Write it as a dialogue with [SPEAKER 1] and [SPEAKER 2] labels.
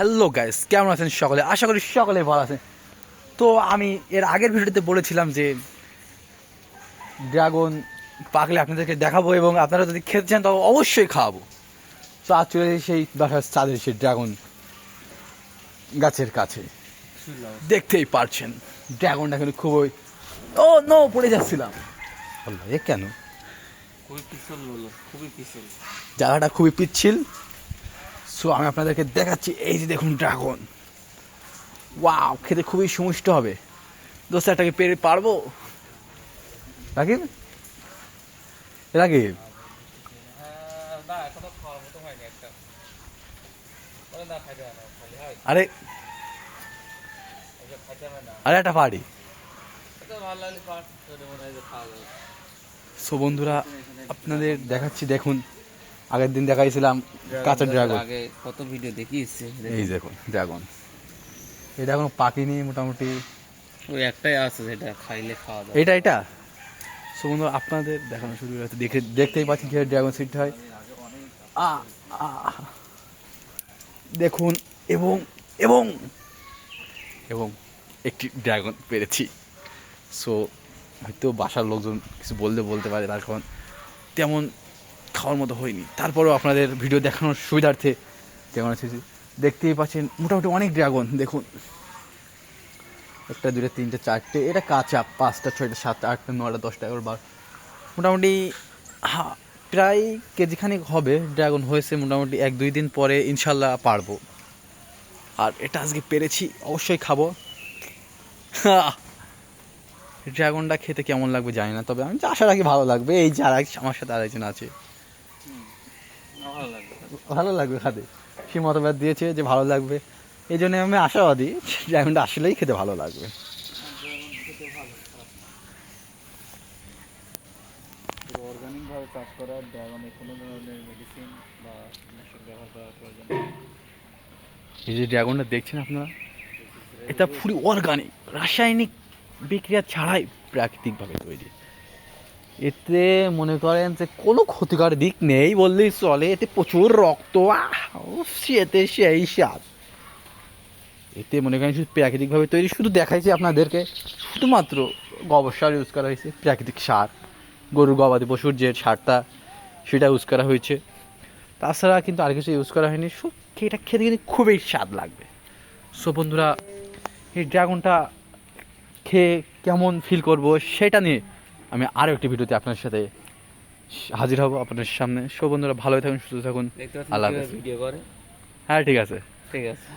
[SPEAKER 1] Hello guys কেমন আছেন সকলে? আশা করি সকলে ভালো আছেন। তো আমি এর আগের ভিডিওতে বলেছিলাম যে ড্রাগন পাকলে আপনাদেরকে দেখাবো এবং আপনারা যদি খেতে চান তবে অবশ্যই খাওয়াবো। তো আজ চলে সেই বাসার চাঁদের সেই ড্রাগন গাছের কাছে। দেখতেই পারছেন ড্রাগনটা কিন্তু খুবই ও নো পড়ে যাচ্ছিলাম। এ কেন?
[SPEAKER 2] খুবই পিছল বলো খুবই পিছল।
[SPEAKER 1] জায়গাটা খুবই পিচ্ছিল। সো আমি আপনাদেরকে দেখাচ্ছি, এই যে দেখুন ড্রাগন ওয়াও খেতে খুবই সুমিষ্ট হবে। দোস্ত একটাকে পেরে পারব? রাকিব? রাকিব? আরে আরে একটা
[SPEAKER 2] যাবে
[SPEAKER 1] সো বন্ধুরা, আপনাদের দেখাচ্ছি, দেখুন। আগের দিন দেখাইছিলাম কাঁচা ড্রাগন
[SPEAKER 2] আগে কত ভিডিও দেখিয়েছে?
[SPEAKER 1] এই দেখুন ড্রাগন এটা এখনও পাকিনি মোটামুটি।
[SPEAKER 2] ওই একটাই আছে যেটা খাইলে খাওয়া যাবে
[SPEAKER 1] এটা এটা? সো বন্ধুরা আপনাদের দেখানো শুরু হয়েছে দেখে দেখতেই পাচ্ছি কীভাবে ড্রাগন সিট হয়। দেখুন এবং এবং এবং একটি ড্রাগন পেরেছি। সো হয়তো বাসার লোকজন কিছু বলতে বলতে পারে তার কারণ তেমন খাওয়ার মতো হয়নি। তারপরেও আপনাদের ভিডিও দেখানোর সুবিধার্থে যেমন আছে? দেখতেই পাচ্ছেন মোটামুটি অনেক ড্রাগন, দেখুন। একটা দুটো তিনটে, চারটে, এটা কাঁচা, পাঁচটা, ছয়টা, সাতটা, আটটা, নয়টা, দশটা এগারো বার মোটামুটি, হা- প্রায় কেজিখানিক হবে ড্রাগন হয়েছে মোটামুটি এক, দুই দিন পরে ইনশাল্লাহ পারব। আর এটা আজকে পেরেছি, অবশ্যই খাব। ড্রাগনটা খেতে কেমন লাগবে জানি না, তবে আমি আশা রাখি ভালো লাগবে। এই যে আর আমার সাথে আরেকজন আছে।
[SPEAKER 2] ভালো লাগবে
[SPEAKER 1] খাতে। সে মতবাদ দিয়েছে যে ভালো লাগবে। এই জন্য আমি আশাবাদী ড্রাগনটা আসলেই খেতে ভালো লাগবে।
[SPEAKER 2] অর্গানিক চাষ করা ড্রাগনে কোনো ধরনের মেডিসিন বা কীটনাশক ব্যবহার করার প্রয়োজন
[SPEAKER 1] এই যে ড্রাগনটা দেখছেন আপনারা? এটা পুরো অর্গানিক রাসায়নিক বিক্রিয়া ছাড়াই প্রাকৃতিকভাবে তৈরি। এতে মনে করেন যে কোনো ক্ষতিকর দিক নেই বললেই চলে, এতে প্রচুর রক্ত এতে সেই স্বাদ। এতে মনে করেন শুধু প্রাকৃতিকভাবে তৈরি, শুধু দেখাইছি আপনাদেরকে, শুধুমাত্র গোবর সার ইউজ করা হয়েছে, প্রাকৃতিক সার, গরুর গবাদি পশুর যে সারটা, সেটা ইউজ করা হয়েছে। তাছাড়া কিন্তু আর কিছু ইউজ করা হয়নি সব এটা খেতে কিন্তু খুবই স্বাদ লাগবে। সো বন্ধুরা, এই ড্রাগনটা খেয়ে কেমন ফিল করব সেটা নিয়ে আমি আরও একটি ভিডিওতে আপনার সাথে হাজির হব আপনার সামনে। সব বন্ধুরা ভালোই থাকুন সুস্থ থাকুন। আল্লাহ
[SPEAKER 2] ভিডিও করে?
[SPEAKER 1] হ্যাঁ ঠিক আছে।
[SPEAKER 2] ঠিক আছে।